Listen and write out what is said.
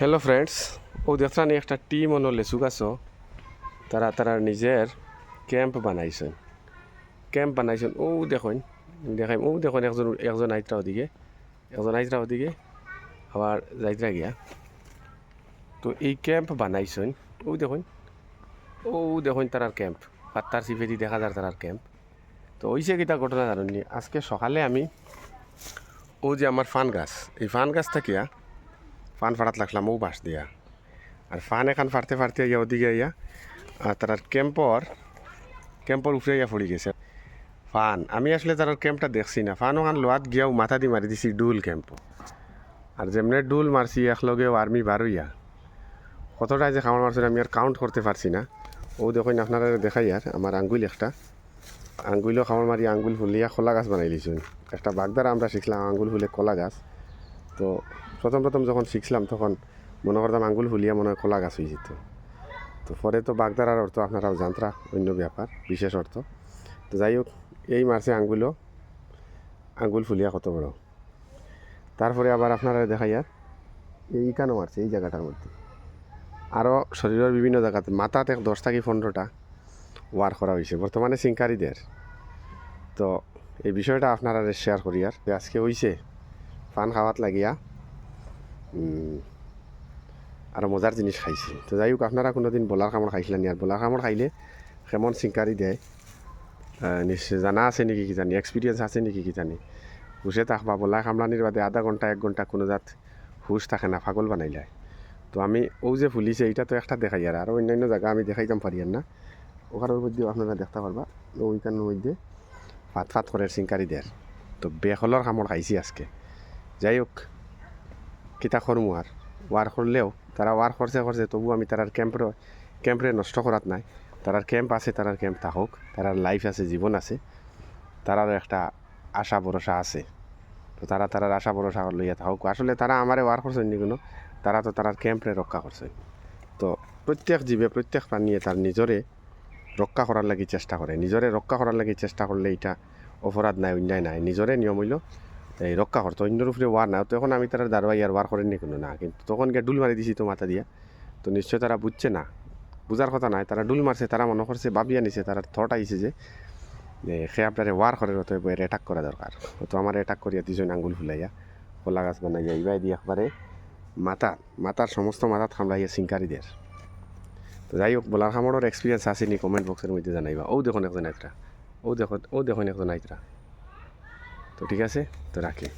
Hello friends ও দেখছানি একটা team অন্য লেচু গাছ তারা তারা নিজের ক্যাম্প বানাইছেন ক্যাম্প বানাইছেন ও দেখুন দেখাই ও দেখুন একজন একজন আইতরা ওদিকে একজন আইতরা ওদিকে আবার যাইতরা গিয়া তো এই ক্যাম্প বানাইছেন ও দেখুন ও দেখুন তারার ক্যাম্প পাত্তার সিফেরি দেখা যায় তারার ক্যাম্প তো ওইসে কিতা ঘটনা জানি আজকে সকালে আমি ও যে আমার ফান গাছ এই ফান গাছ থাকিয়া ফান ফাড়াত লাগলাম ও বাঁশ দিয়া আর ফান এখান ফাড়তে ফাড়তে ইয়া ওদিকে ইয়া আর তার ক্যাম্পর ক্যাম্পর উপরে ইয়া পড়ে গেছে ফান আমি আসলে তার ক্যাম্পটা দেখছি না ফান ওখান লোয়াত গিয়াও মাথা দি মারি দিছি ডুল ক্যাম্প আর যেমনে ডুল মারছি একলগে আর্মি বারোইয়া কতটা যে খামার মারছেন আমি আর কাউন্ট করতে পারছি না ও দেখুন আপনারা দেখাই আর আমার আঙ্গুল একটা আঙ্গুলও খামার মারি আঙ্গুল ফুলিয়া কলা গাছ বানাই দিয়েছেন একটা বাগদারা আমরা শিখলাম আঙ্গুল ফুলে কলা গাছ তো প্রথম প্রথম যখন শিখছিলাম, তখন মনে করতাম আঙ্গুল ফুলিয়া মনে হয় কলা গাছ হয়ে যেত। তো পরে তো বাগদারার অর্থ আপনারাও জানতরা অন্য ব্যাপার, বিশেষ অর্থ। তো যাই হোক, এই মারছে আঙ্গুলও, আঙ্গুল ফুলিয়া কত বড়। তারপরে আবার আপনারা আর এই কেন মারছে এই জায়গাটার মধ্যে। আরও শরীরের বিভিন্ন জায়গাতে এক দশ থেকে পনেরোটা ওয়ার করা হয়েছে, বর্তমানে সিংকারীদের তো এই বিষয়টা আপনারা শেয়ার করি আর আজকে হইছে, পান খাওয়াত লাগিয়া আরও মজার জিনিস খাইছে তো যাই হোক, আপনারা কোনোদিন বলার কামড় খাইছিলেন আর বলার কামড় খাইলে কেমন চিংকারি দেয় নিশ্চয় জানা আছে নেকি কি জানি? এক্সপিরিয়েন্স আছে নেকি কি জানি? হুশে থাকবা বলা কামড়ানির বাদে আধা ঘণ্টা এক ঘণ্টা কোনো জাত হুশ থাকে না পাগল বানাইলায় তো আমি ও যে ফুলিছে, এইটা তো একটা দেখাই আর আরও অন্যান্য জায়গা আমি দেখাইতাম পারি আর না। ওখানের মধ্যেও আপনারা দেখতে পারবা। ওইখানের মধ্যে ফাত ফাত করে চিংকারি দেয় তো বেহলর কামড় খাইছি আজকে। যাই হোক কিতা করমু আর ওয়ার করলেও তারা ওয়ার করছে করছে তবু আমি তারার ক্যাম্পরে ক্যাম্পরে নষ্ট করাত নাই। তারার ক্যাম্প আছে তারার ক্যাম্প থাকুক। তারার লাইফ আছে জীবন আছে। তারারও একটা আশা ভরসা আছে। তো তারা তারার আশা ভরসা লইয়া থাকুক। আসলে তারা আমারে ওয়ার করছেন নি? কোনো তারা তো তারার ক্যাম্পরে রক্ষা করছে তো প্রত্যেক জীবে প্রত্যেক প্রাণীয়ে তার নিজরে রক্ষা করার লাগি চেষ্টা করে নিজরে রক্ষা করার লাগি চেষ্টা করলে এটা অপরাধ নাই, অন্যায় নাই। নিজরে নিয়ম হইল এই রক্ষা করতো অন্যর উপরে ওয়ার না তখন আমি তারা দাঁড়াই আর ওয়ার করেননি কোনো না, কিন্তু তখন গিয়ে ডুল মারি দিছি তো মাথা দিয়া। তো নিশ্চয় তারা বুঝছে না, বুঝার কথা নাই, তারা ডুল মারছে, তারা মনে করছে ভাবিয়া নিছে তারা থট আইছে যে সে আপনারে ওয়ার করে তো এবার অ্যাটাক করা দরকার। তো আমার অ্যাটাক করিয়া দিয়েছেন আঙ্গুল ফুলাইয়া, কলা গাছ বানাইয়া, ইবাই দিয়ে একবারে মাথা, মাথার সমস্ত মাথাত খামলাইয়া সিংকারিদের তো যাই হোক, বলার খামড়ের এক্সপিরিয়েন্স আছে নি কমেন্ট বক্সের মধ্যে জানাইবা। ও দেখুন একজন আইতরা ও দেখুন ও দেখুন একজন আইতরা। তো ঠিক আছে তো রাখি।